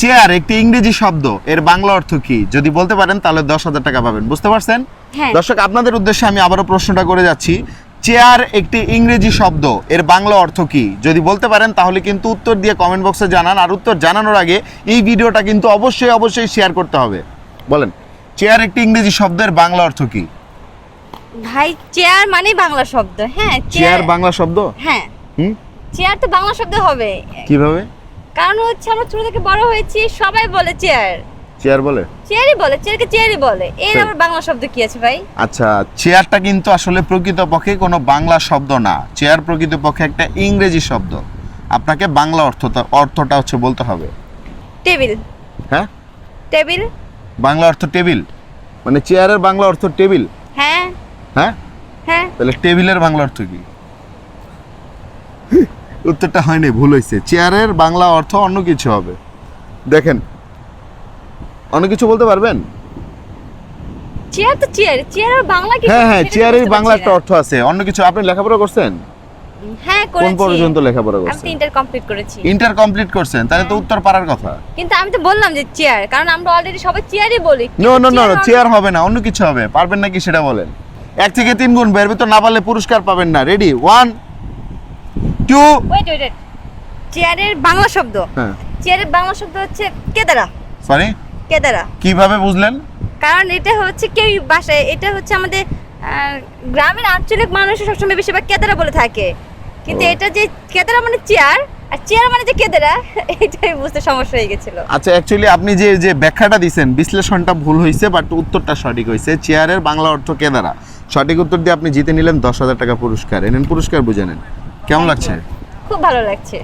Chair একটি ইংরেজি শব্দ এর বাংলা অর্থ কি? যদি বলতে পারেন তাহলে দশ হাজার টাকা পাবেন। বুঝতে পারছেন? হ্যাঁ। দর্শক আপনাদের উদ্দেশ্যে আমি আবারও প্রশ্নটা করে যাচ্ছি। চেয়ার একটি ইংরেজি শব্দ এর বাংলা অর্থ কি? যদি বলতে পারেন তাহলে কিন্তু উত্তর দিয়ে কমেন্ট বক্সে জানান। আর উত্তর জানানোর আগে এই ভিডিওটা কিন্তু অবশ্যই অবশ্যই শেয়ার করতে হবে। বলেন চেয়ার একটি ইংরেজি শব্দের বাংলা অর্থ কি? ভাই চেয়ার মানে বাংলা শব্দ। হ্যাঁ চেয়ার বাংলা শব্দ? হ্যাঁ। হুম? চেয়ার তো বাংলা শব্দ হবে। কীভাবে? কারণ হচ্ছে আমরা ছোট থেকে বড় হয়েছি সবাই বলে চেয়ার চেয়ার বলে? চেয়ারই বলে চেয়ারকে চেয়ারই বলে। এর। আবার বাংলা শব্দ কি আছে ভাই? আচ্ছা চেয়ারটা কিন্তু আসলে প্রকৃতপক্ষে কোনো বাংলা শব্দ না। চেয়ার প্রকৃতপক্ষে একটা ইংরেজি শব্দ। আপনাকে বাংলা অর্থটা অর্থটা হচ্ছে বলতে হবে। টেবিল হ্যাঁ? টেবিল বাংলা অর্থ টেবিল মানে চেয়ারের বাংলা অর্থ টেবিল হ্যাঁ। হ্যাঁ? হ্যাঁ। তাহলে টেবিলের বাংলা অর্থ কি? উত্তরটা হয়নি ভুল হয়েছে চেয়ারের বাংলা অর্থ অন্য কিছু হবে। দেখেন অন্য কিছু বলতে পারবেন? চেয়ার তো চেয়ার চেয়ার আর বাংলা কি হ্যাঁ হ্যাঁ চেয়ারের বাংলা একটা অর্থ আছে। অন্য কিছু আপনি লেখাপড়া করছেন? হ্যাঁ কোন পর্যন্ত লেখাপড়া আমি ইন্টার কমপ্লিট করেছি। ইন্টার কমপ্লিট করছেন তাহলে তো উত্তর পারার কথা। কিন্তু আমি তো বললাম যে চেয়ার কারণ আমরা অলরেডি সবাই চেয়ারই বলি। নো নো নো চেয়ার হবে না অন্য কিছু হবে। পারবেন নাকি সেটা বলেন? এক থেকে তিন গুণ বের ভিতর না পারলে পুরস্কার পাবেন না। Ready one two wait wait চেয়ারের বাংলা শব্দ। হ্যাঁ। চেয়ারের বাংলা শব্দ হচ্ছে কেদারা। সরি কেদারা। কীভাবে বুঝলেন? কারণ এটা হচ্ছে কেউ বাসায় এটা হচ্ছে আমাদের গ্রামের আঞ্চলিক মানুষ সবসময় বেশিরভাগ কেদারা বলে থাকে। কিন্তু এটা যে কেদারা মানে চেয়ার আর চেয়ার মানে যে কেদারা এটাই বুঝতে সমস্যা হয়ে গেছিল। আচ্ছা অ্যাকচুয়ালি আপনি যে যে ব্যাখ্যাটা দিছেন বিশ্লেষণটা ভুল হয়েছে বাট উত্তরটা সঠিক হয়েছে চেয়ারের বাংলা অর্থ কেদারা। সঠিক উত্তর দিয়ে আপনি জিতে নিলেন দশ হাজার টাকা পুরস্কার। এনেন পুরস্কার বুঝে নেন। কেমন লাগছে? খুব ভালো লাগছে।